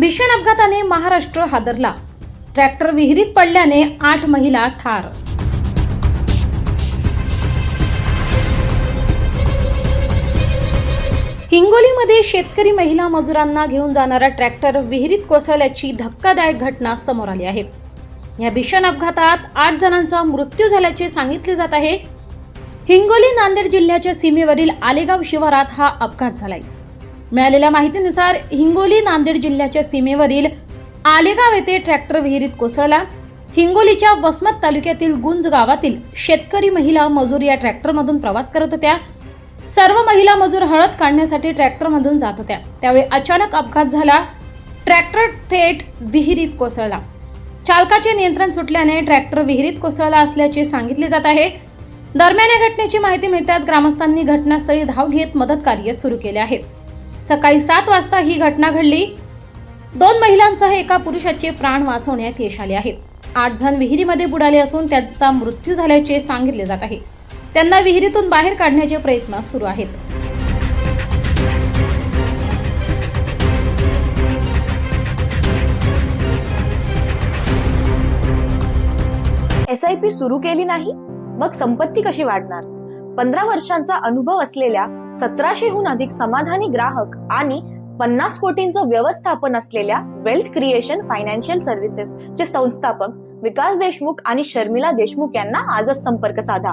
भीषण अपघाताने महाराष्ट्र हादरला. ट्रॅक्टर विहिरीत पडल्याने आठ महिला ठार हिंगोलीमध्ये शेतकरी महिला मजुरांना घेऊन जाणारा ट्रॅक्टर विहिरीत कोसळल्याची धक्कादायक घटना समोर आली आहे. या भीषण अपघातात आठ जणांचा मृत्यू झाल्याचे सांगितले जात आहे. हिंगोली नांदेड जिल्ह्याच्या सीमेवरील आलेगाव शिवारात हा अपघात झालाय. मिळालेल्या माहितीनुसार हिंगोली नांदेड जिल्ह्याच्या सीमेवरील आलेगाव येथे ट्रॅक्टर विहिरीत कोसळला. हिंगोलीच्या वसमत तालुक्यातील गुंज गावातील शेतकरी महिला मजूर या ट्रॅक्टरमधून प्रवास करत होत्या. सर्व महिला मजूर हळद काढण्यासाठी ट्रॅक्टरमधून जात होत्या. त्यावेळी अचानक अपघात झाला. ट्रॅक्टर थेट विहिरीत कोसळला. चालकाचे नियंत्रण सुटल्याने ट्रॅक्टर विहिरीत कोसळला असल्याचे सांगितले जात आहे. दरम्यान या घटनेची माहिती मिळताच ग्रामस्थांनी घटनास्थळी धाव घेत मदत कार्य सुरू केले आहे. सकाळी सात वाजता ही घटना घडली. दोन महिलांसह एका पुरुषाचे प्राण वाचवण्यात यश आले आहे. आठ जण विहिरीमध्ये बुडाले असून त्यांचा मृत्यू झाल्याचे सांगितले जात आहे. त्यांना विहिरीतून बाहेर काढण्याचे प्रयत्न सुरू आहेत. एस आय पी सुरू केली नाही मग संपत्ती कशी वाढणार? पंधरा वर्षांचा अनुभव असलेल्या सतराशेहून अधिक समाधानी ग्राहक आणि पन्नास कोटींचं व्यवस्थापन असलेल्या वेल्थ क्रिएशन फायनान्शियल सर्व्हिसेस चे संस्थापक विकास देशमुख आणि शर्मिला देशमुख यांना आजच संपर्क साधा.